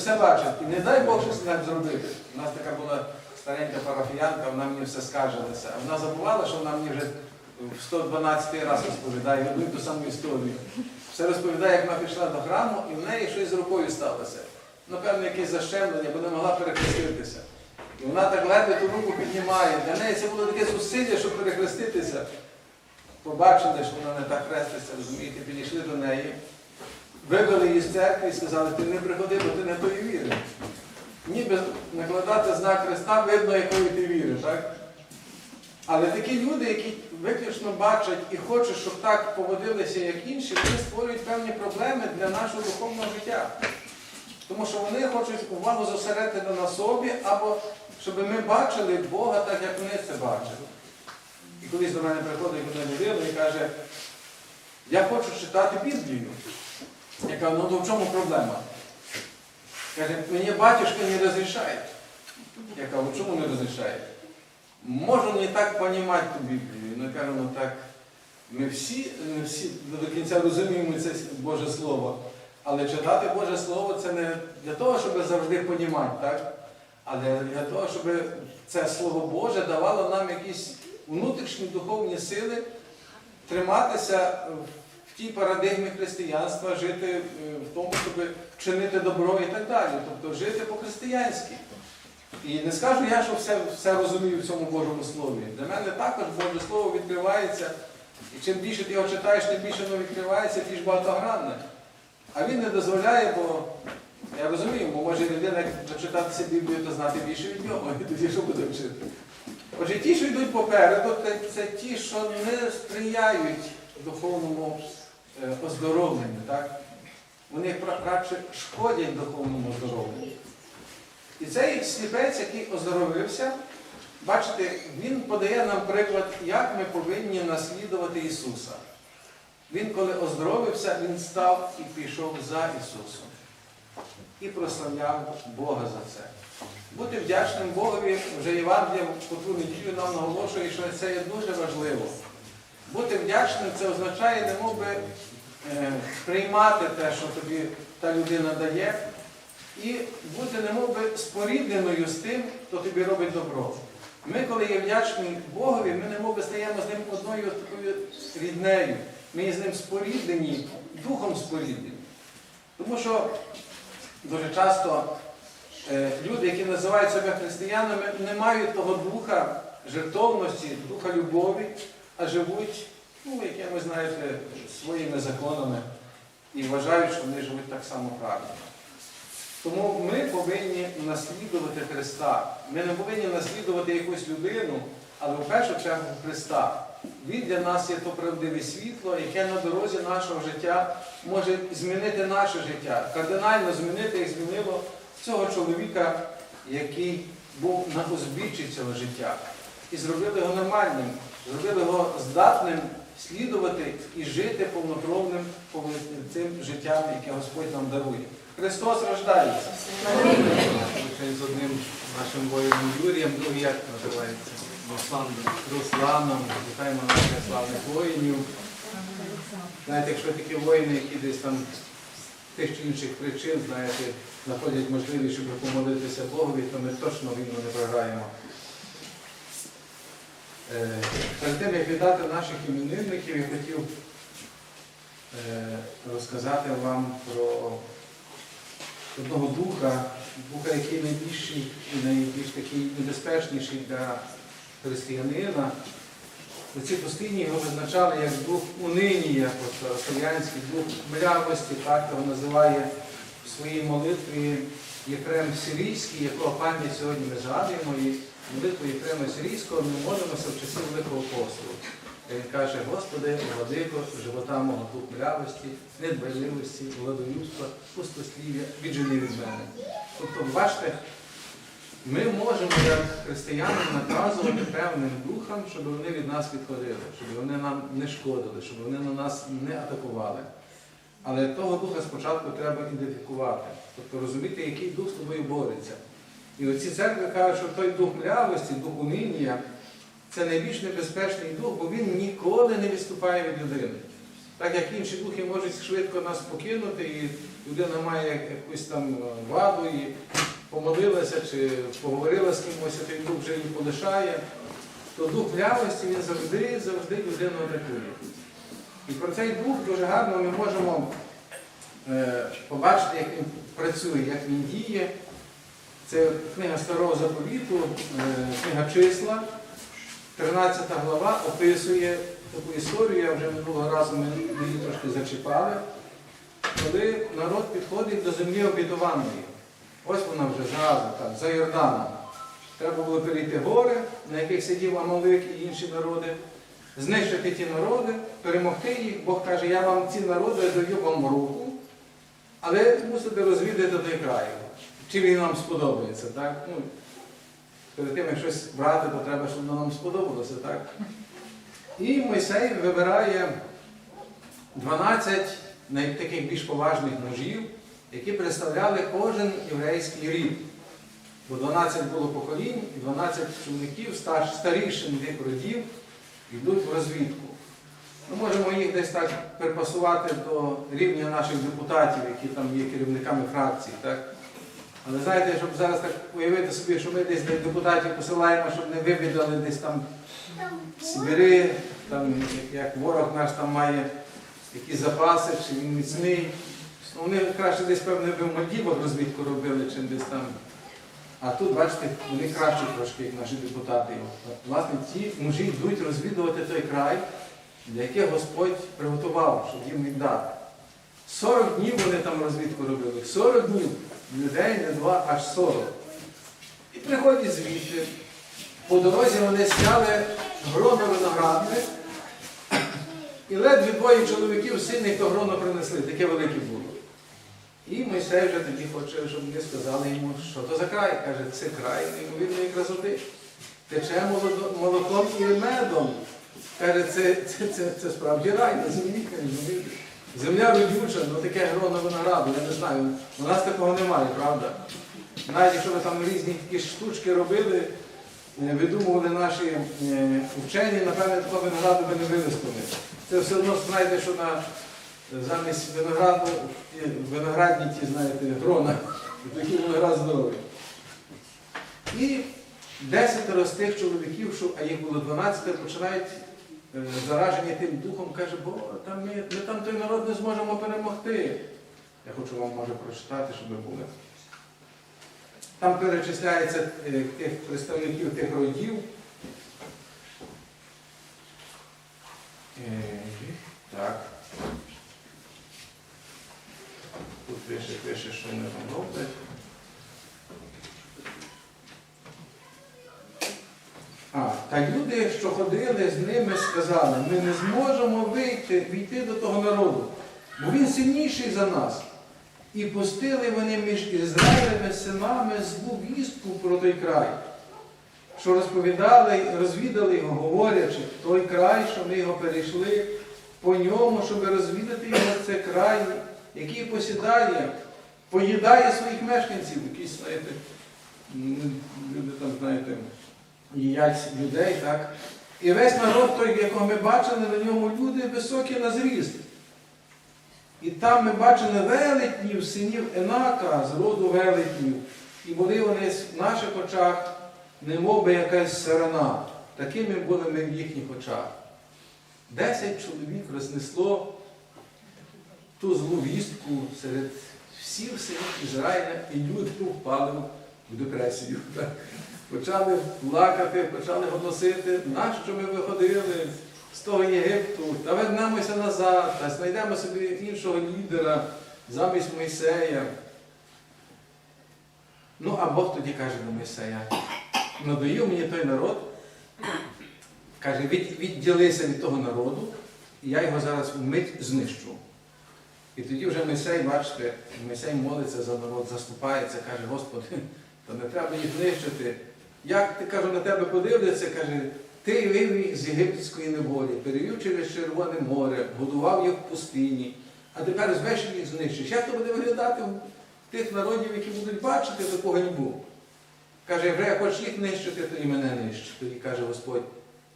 все бачать. І не дай Бог щось так зробити. У нас така була старенька парафіянка, вона мені все скаржилася. А вона забувала, що вона мені вже в 112 раз розповідає одну ту саму історію. Все розповідає, як вона пішла до храму, і в неї щось з рукою сталося. Напевно, якесь защемлення, бо не могла перехреститися. І вона так ледве ту руку піднімає. Для неї це було таке зусилля, щоб перехреститися. Побачили, що вона не так хреститься, розумієте, підійшли до неї, вивели її з церкви і сказали, ти не приходи, бо ти не тої віри. Ніби накладати знак Христа, видно, якої ти віри, так? Але такі люди, які виключно бачать і хочуть, щоб так поводилися, як інші, вони створюють певні проблеми для нашого духовного життя. Тому що вони хочуть увагу зосередити на собі, або щоб ми бачили Бога так, як вони це бачать. І колись до мене приходить одна людина і каже, я хочу читати Біблію. Я кажу, ну то в чому проблема? Каже, мені батюшка не розрішає. Я кажу, чому не розрішає? Можу не так розуміти ту Біблію. Ну, кажу, ну так, ми всі, не всі до кінця розуміємо це Боже Слово. Але читати Боже Слово це не для того, щоб завжди понімати, так? Але для того, щоб це Слово Боже давало нам якісь внутрішні духовні сили триматися в тій парадигмі християнства, жити е, в тому, щоб чинити добро і так далі. Тобто жити по-християнськи. І не скажу я, що все, все розумію в цьому Божому Слові. Для мене також Боже Слово відкривається. І чим більше ти його читаєш, тим більше воно відкривається, більш багатогранне. А він не дозволяє, бо я розумію, бо може людина як дочитатися Біблію, то знати більше від нього, і тоді що буде вчити. Отже, ті, що йдуть попереду, це ті, що не сприяють духовному е, оздоровленню. Так? Вони радше шкодять духовному оздоровленню. І цей сліпець, який оздоровився, бачите, він подає нам приклад, як ми повинні наслідувати Ісуса. Він, коли оздоровився, він став і пішов за Ісусом. І прославляв Бога за це. Бути вдячним Богові вже Євангелія по ту неділю нам наголошує, що це є дуже важливо. Бути вдячним це означає, немов би е, приймати те, що тобі та людина дає, і бути немов би спорідненою з тим, хто тобі робить добро. Ми, коли є вдячні Богові, ми немов би стаємо з ним одною такою ріднею. Ми з ним споріднені, духом споріднені. Тому що дуже часто е, люди, які називають себе християнами, не мають того духа жертовності, духа любові, а живуть, ну, якимось, знаєте, своїми законами і вважають, що вони живуть так само правильно. Тому ми повинні наслідувати Христа. Ми не повинні наслідувати якусь людину, але в першу чергу Христа. Він для нас є то правдиве світло, яке на дорозі нашого життя може змінити наше життя, кардинально змінити, як змінило цього чоловіка, який був на узбіччі цього життя. І зробили його нормальним, зробили його здатним слідувати і жити повнокровним цим життям, яке Господь нам дарує. Христос рождається. З одним нашим воїном Юрієм, другий як називається? Русланом. Русланом, вітаємо наших славних воїнів. Знаєте, якщо такі воїни, які десь там з тих чи інших причин, знаєте, знаходять можливість, щоб помолитися Богові, то ми точно війну не програємо. Е, Перед тим, як вітати наших іменинників, я хотів е, розказати вам про одного духа, духа, який найбільший і найбільш такий небезпечніший для християнина. У цій пустині його визначали як дух унинія, тобто слов'янський дух млявості, так його називає в своїй молитві Єфрем Сирійський, якого пам'ять сьогодні ми згадуємо, молитву Єфрема Сирійського ми молимося в часі Великого посту. Він каже, Господи, владико, живота мого дух млявості, недбайливості, владолюбства, пустослів'я, віджени від мене. Тобто, бачите, ми можемо як християни наказувати певним духам, щоб вони від нас відходили, щоб вони нам не шкодили, щоб вони на нас не атакували. Але того духа спочатку треба ідентифікувати, тобто розуміти, який дух з тобою бореться. І оці церкви кажуть, що той дух млявості, дух унинія, це найбільш небезпечний дух, бо він ніколи не відступає від людини. Так як інші духи можуть швидко нас покинути, і людина має якусь там ваду і помолилася чи поговорила з кимось, а той дух вже її полишає, то дух млявості він завжди, завжди людину атакує. І про цей дух дуже гарно ми можемо е, побачити, як він працює, як він діє. Це книга Старого Заповіту, е, книга числа, 13 глава описує таку історію, я вже минулого разу ми її трошки зачіпали, коли народ підходить до землі обітованої. Ось вона вже зразу, так, за Йорданом. Треба було перейти гори, на яких сидів Амалик і інші народи, знищити ті народи, перемогти їх. Бог каже, я вам ці народи даю вам руку, але мусите розвідати той край. Чи він вам сподобається, так? Ну, перед тим, як щось брати, то треба, щоб воно нам сподобалося, так? І Мойсей вибирає 12 таких більш поважних мужів, які представляли кожен єврейський рід. Бо 12 було поколінь, і 12 чоловіків, стар- старішин тих родів, йдуть в розвідку. Ми можемо їх десь так припасувати до рівня наших депутатів, які там є керівниками фракцій. Так? Але знаєте, щоб зараз так уявити собі, що ми десь депутатів посилаємо, щоб не вивідали десь там Сибири, там, як- ворог наш там має якісь запаси, чи він міцний. Ну, вони краще десь, певне, би в Мальдівах розвідку робили, чим десь там. А тут, бачите, вони кращі трошки, як наші депутати. Власне, ці мужі йдуть розвідувати той край, для яких Господь приготував, щоб їм віддати. 40 днів вони там розвідку робили. 40 днів. Людей не два, аж 40. І приходять звідти. По дорозі вони сняли гроно виноградник, і ледве двоє чоловіків сильних то гроно принесли, таке велике було. І Мойсей вже тоді хоче, щоб вони сказали йому, що то за край. Каже, це край неймовірної красоти. Тече молоком і медом. Каже, це, це, це, це справді рай на землі. каже, Земля родюча, ну таке гроно винограду, я не знаю. У нас такого немає, правда? Навіть якщо ви там різні такі штучки робили, е, видумували наші е, вчені, напевне, такого винограду би не виростили. Це все одно знайде, що на замість винограду, виноградні ті, знаєте, грона, і такий виноград здоровий. І десятеро з тих чоловіків, що, а їх було 12, починають е, заражені тим духом, каже, бо там ми, ми там той народ не зможемо перемогти. Я хочу вам може прочитати, щоб ви були. Там перечисляється е, тих представників тих родів. Е, Так. Тут пише, пише, що там роблять. Та люди, що ходили з ними, сказали, ми не зможемо вийти, війти до того народу, бо він сильніший за нас. І пустили вони між Ізраїлем синами злу вістку про той край, що розповідали, розвідали його, говорячи, той край, що ми його перейшли, по ньому, щоб розвідати його, це край, який посідає, поїдає своїх мешканців, якісь, знаєте, люди там, знаєте, їдять людей, так? І весь народ, той, якого ми бачили, на ньому люди високі на зріст. І там ми бачили велетнів, синів Енака з роду велетнів. І були вони в наших очах, немов би якась сарана. Такими були ми в їхніх очах. Десять чоловік рознесло ту злу вістку серед всіх синів Ізраїля, і люди впали в депресію. так. Почали плакати, почали голосити, нащо ми виходили з того Єгипту, та вернемося назад, та знайдемо собі іншого лідера замість Мойсея. Ну, а Бог тоді каже до Мойсея, надоїв мені той народ, каже, від, відділися від того народу, і я його зараз вмить знищу. І тоді вже Мойсей, бачите, Мойсей молиться за народ, заступається, каже, Господи, то не треба їх знищити. Як ти каже, на тебе подивляться, каже, ти вивів їх з єгипетської неволі, перевів через Червоне море, годував їх в пустині, а тепер звеш їх знищиш. Як то буде виглядати в тих народів, які будуть бачити такого був? Каже, єврея, хочеш їх нищити, то і мене нищ. Тоді каже Господь,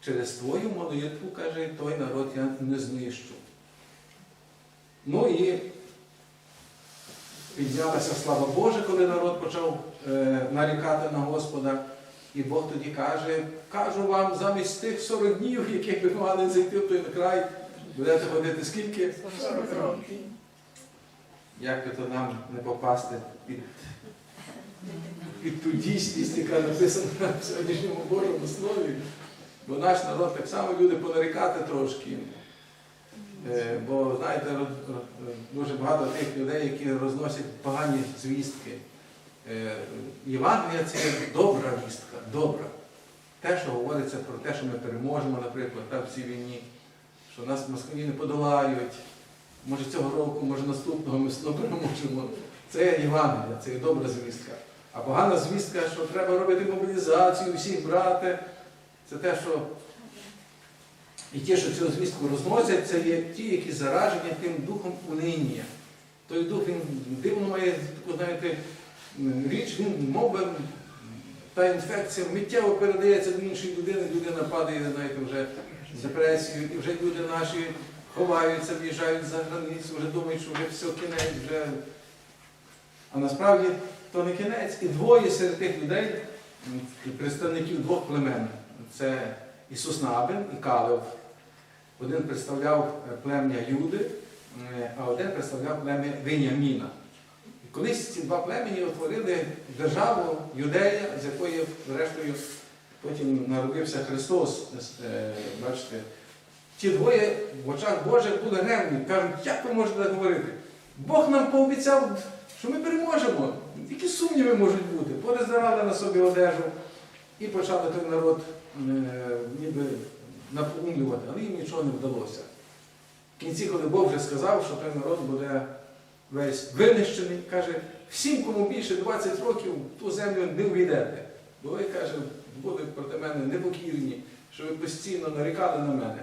через твою молитву, каже, той народ я не знищу. Ну і піднялася слава Божа, коли народ почав е, нарікати на Господа. І Бог тоді каже, кажу вам, замість тих 40 днів, яких ви мали зайти в той край, будете ходити скільки? 40 років. Як би то нам не попасти під, під ту дійсність, яка написана в сьогоднішньому Божому слові. Бо наш народ так само люди понарікати трошки. Е, Бо знаєте, дуже багато тих людей, які розносять погані звістки. Е, Євангелія це є добра вістка, добра. Те, що говориться про те, що ми переможемо, наприклад, так, в цій війні, що нас москалі не подолають. Може цього року, може наступного ми знову переможемо. Це є Євангелія, це є добра звістка. А погана звістка, що треба робити мобілізацію, всіх брати, це те, що і ті, що цю звістку розносять, це є ті, які заражені тим духом униння. Той дух він дивно має знаєте, річ, він мов та інфекція миттєво передається до іншої людини, людина падає, знаєте, вже в депресію, і вже люди наші ховаються, в'їжджають за границю, вже думають, що вже все кінець, вже. А насправді то не кінець. І двоє серед тих людей, представників двох племен, це Ісус Набин і Калев. Один представляв плем'я Юди, а один представляв плем'я Веніаміна. Колись ці два племені утворили державу Юдея, з якої, зрештою, потім народився Христос. Е, Бачите, ті двоє в очах Божих були ревні. Кажуть, як ви можете так говорити? Бог нам пообіцяв, що ми переможемо. Які сумніви можуть бути? Порозирали на собі одежу і почали той народ е, ніби напоумлювати, але їм нічого не вдалося. В кінці, коли Бог вже сказав, що той народ буде весь винищений, каже, всім, кому більше 20 років, ту землю не увійдете. Бо ви, каже, були проти мене непокірні, що ви постійно нарікали на мене.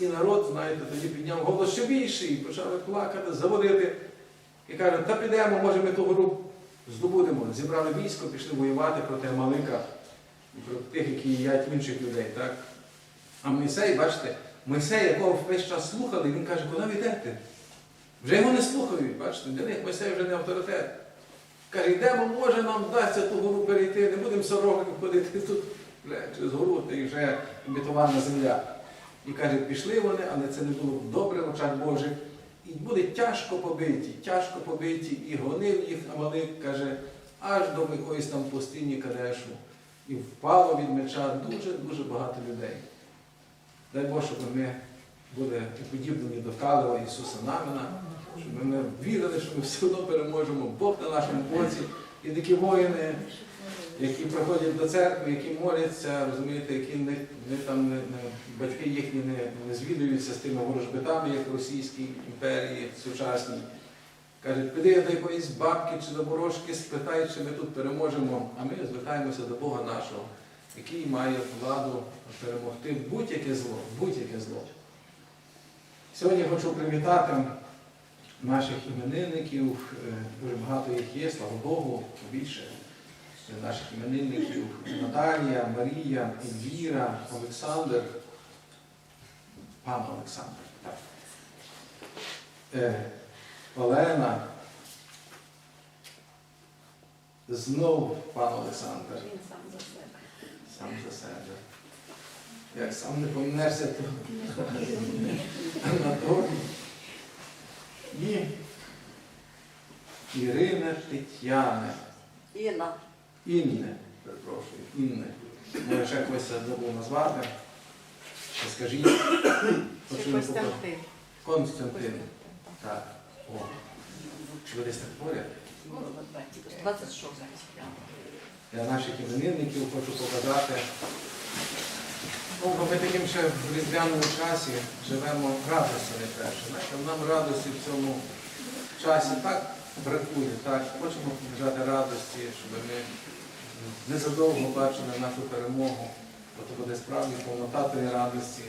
І народ, знаєте, тоді підняв голос ще більший, почали плакати, заводити. І кажуть, та підемо, може ми ту гору здобудемо. Зібрали військо, пішли воювати проти Амалика, проти тих, які їдять інших людей. Так? А Мойсей, бачите, Мойсей, якого весь час слухали, він каже, куди ви йдете? Вже його не слухають, бачите, для них Мойсей вже не авторитет. Каже, йдемо, може нам вдасться ту гору перейти, не будемо 40 ходити тут вже через гору, та й вже обітована земля. І каже, пішли вони, але це не було добре в очах Божих. І були тяжко побиті, тяжко побиті, і гонив їх Амалик, каже, аж до якоїсь там пустині Кадешу. І впало від меча дуже-дуже багато людей. Дай Боже, щоб ми були подібні до Калева Ісуса Намина, щоб ми вірили, що ми все одно переможемо, Бог на нашому боці. І такі воїни, які приходять до церкви, які моляться, розумієте, які не, не там не, не, батьки їхні не, не звідуються з тими ворожбитами, як в Російській імперії сучасній. Кажуть, піди до якоїсь бабки чи до ворожки, спитай, чи ми тут переможемо, а ми звертаємося до Бога нашого, який має владу перемогти будь-яке зло, будь-яке зло. Сьогодні хочу привітати наших іменинників, Е, дуже багато їх є, слава Богу, більше наших іменинників Наталія, Марія, Ельвіра, Олександр, пан Олександр, так. Е, Олена. Знов пан Олександр, Він сам за себе. сам за себе. Як сам не помнешся, то Анатолій. І Ірина Тетяна. Інна. Інне, перепрошую, Інне. Я ще когось забув назвати. Ще скажіть. Хочу не Костянтин. Константин. Так. О. Чи ви десь так поряд? 26 Для наших іменинників хочу показати. Ну, бо ми таким ще в різдвяному часі живемо радості найперше. Нам радості в цьому часі так бракує, так. Хочемо побажати радості, щоб ми незадовго бачили нашу перемогу, бо це буде справді повнота тої радості.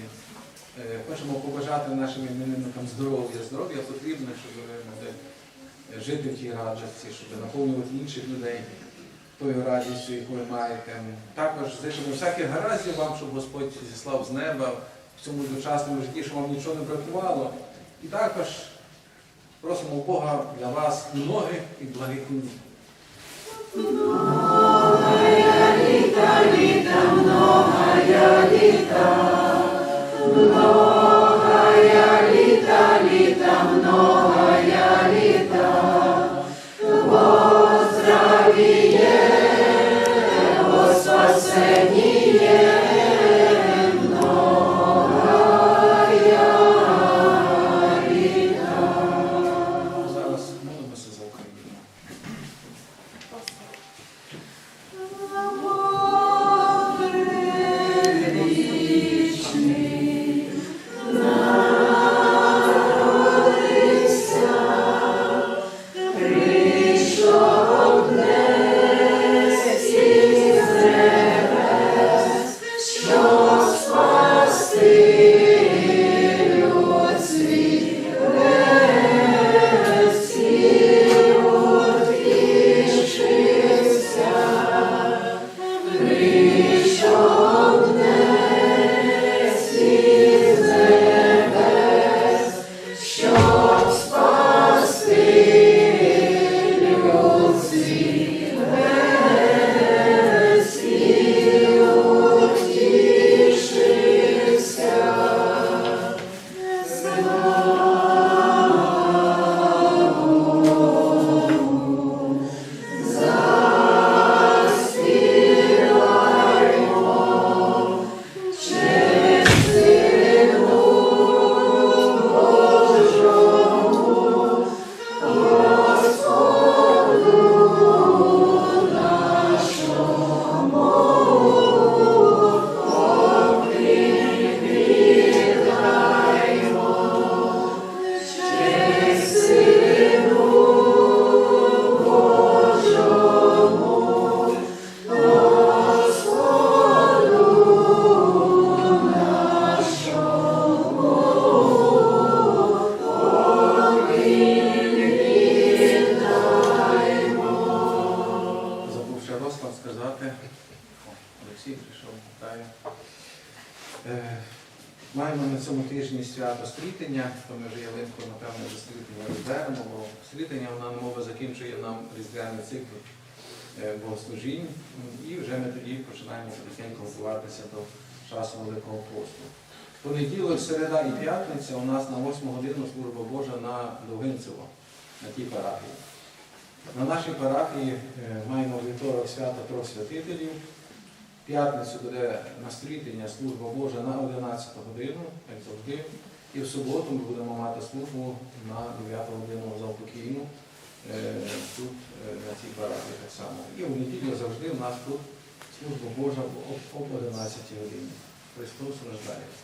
Е, Хочемо побажати нашим іменинникам здоров'я. Здоров'я потрібно, щоб ви могли жити в тій радості, щоб наповнювати інших людей тою радістю, яку ви маєте. Також зичимо всяких гараздів вам, щоб Господь зіслав з неба в цьому дочасному житті, щоб вам нічого не бракувало. І також Просимо Бога для вас многих і благих літ. Зараз сказати, Олексій прийшов, вітаю. Е, Маємо на цьому тижні свято стрітення, то ми вже ялинку, напевно, до стрітення розберемо, бо стрітення вона мова закінчує нам різдвяний цикл е, богослужінь, і вже ми тоді починаємо потихеньку готуватися до часу Великого посту. Понеділок, середа і п'ятниця у нас на 8 годину служба Божа на Довгинцево, на тій парафії. На нашій парафії е, маємо вівторок свято трьох святителів. П'ятницю буде настрітення служба Божа на 11 годину, як завжди. І в суботу ми будемо мати службу на 9 годину завпокійну е, тут е, на цій парафії так само. І в неділю завжди у нас тут служба Божа об- об 11 годині. Христос рождається.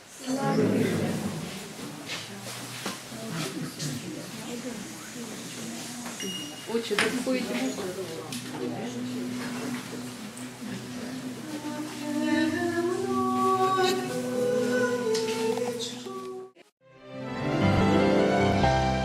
Очі, допоїть можна?